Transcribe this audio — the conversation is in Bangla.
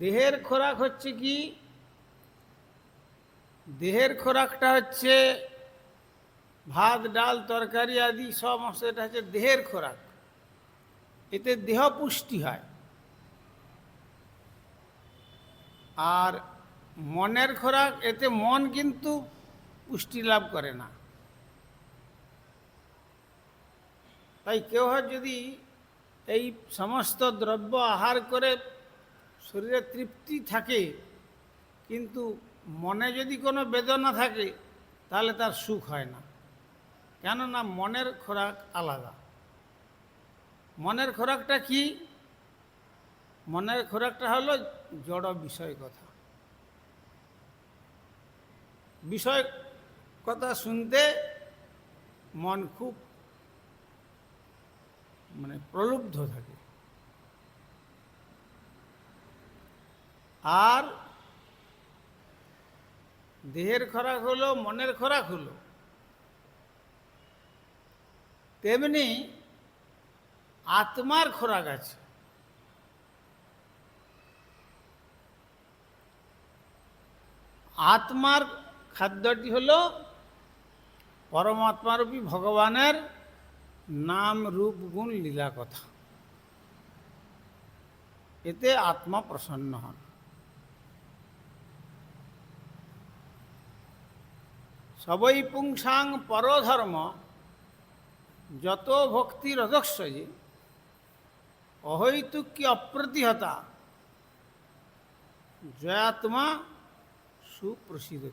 দেহের খোরাক হচ্ছে কি? দেহের খোরাকটা হচ্ছে ভাত, ডাল, তরকারি আদি সমস্ত এটা হচ্ছে দেহের খোরাক। এতে দেহ পুষ্টি হয়। আর মনের খোরাক, এতে মন কিন্তু পুষ্টি লাভ করে না। তাই কেউ হয় যদি এই সমস্ত দ্রব্য আহার করে শরীরে তৃপ্তি থাকে, কিন্তু মনে যদি কোনো বেদনা থাকে, তাহলে তার সুখ হয় না। কেননা মনের খোরাক আলাদা। মনের খোরাকটা কি? মনের খোরাকটা হলো জড় বিষয় কথা। বিষয় কথা শুনতে মন খুব মানে প্রলুব্ধ থাকে। আর দেহের খোরাক হলো, মনের খোরাক হলো। তেমনি আত্মার খোরাক আছে। আত্মার খাদ্যটি হলো পরমাত্মারূপী ভগবানের নাম, রূপ, গুণ, লীলা, কথা। এতে আত্মা প্রসন্ন হন। সবই পুংসাং পরধর্ম যত ভক্তির অধস্বজি অহৈতুক্য অপ্রতিহতা জয়াত্মা সুপ্রসিদ্ধ